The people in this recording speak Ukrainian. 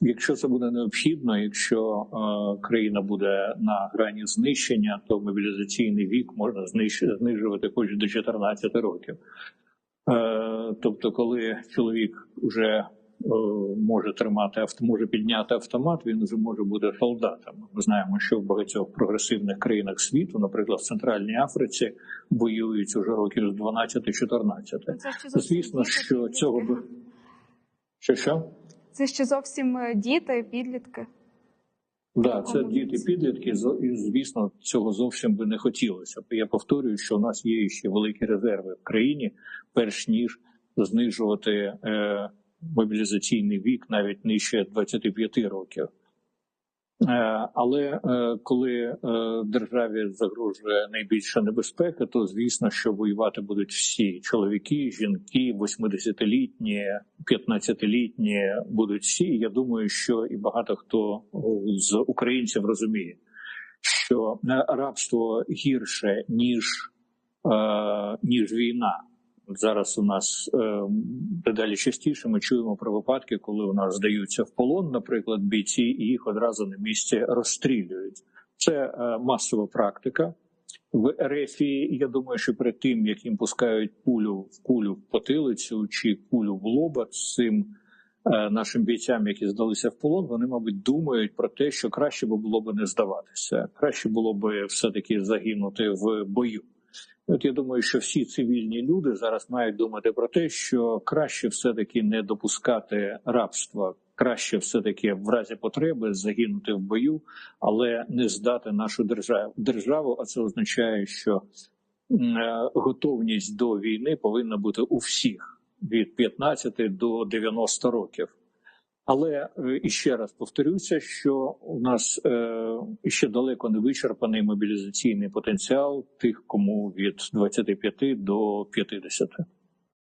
Якщо це буде необхідно, якщо е, країна буде на грані знищення, то мобілізаційний вік можна знижувати хоч до 14 років. Е, тобто, коли чоловік вже е, може тримати авто, може підняти автомат, він вже може бути солдатом. Ми знаємо, що в багатьох прогресивних країнах світу, наприклад, в Центральній Африці, воюють уже років з 12-14. Це ще зовсім Звісно, що цього би що що? Це ще зовсім е, діти, підлітки. Да, це діти-підлітки, і, Звісно, цього зовсім би не хотілося. Я повторюю, що у нас є ще великі резерви в країні, перш ніж знижувати е, мобілізаційний вік навіть нижче 25 років. Е, але е, коли е, державі загрожує найбільша небезпека, то звісно, що воювати будуть всі чоловіки, жінки, 80-літні, 15-літні будуть всі. Я думаю, що і багато хто з українців розуміє, що рабство гірше ніж, ніж війна. Зараз у нас е, дедалі частіше ми чуємо про випадки, коли у нас здаються в полон, наприклад, бійці, і їх одразу на місці розстрілюють. Це е, масова практика. В РФ, я думаю, що перед тим як їм пускають пулю в кулю в потилицю чи кулю в лоба цим е, нашим бійцям, які здалися в полон, вони, мабуть, думають про те, що краще було б не здаватися, краще було б все таки загинути в бою. От я думаю, що всі цивільні люди зараз мають думати про те, що краще все таки не допускати рабства, краще все таки в разі потреби загинути в бою, але не здати нашу державу державу. А це означає, що е, готовність до війни повинна бути у всіх від 15 до 90 років. Але е, іще раз повторюся, що у нас е, ще далеко не вичерпаний мобілізаційний потенціал тих, кому від 25 до 50.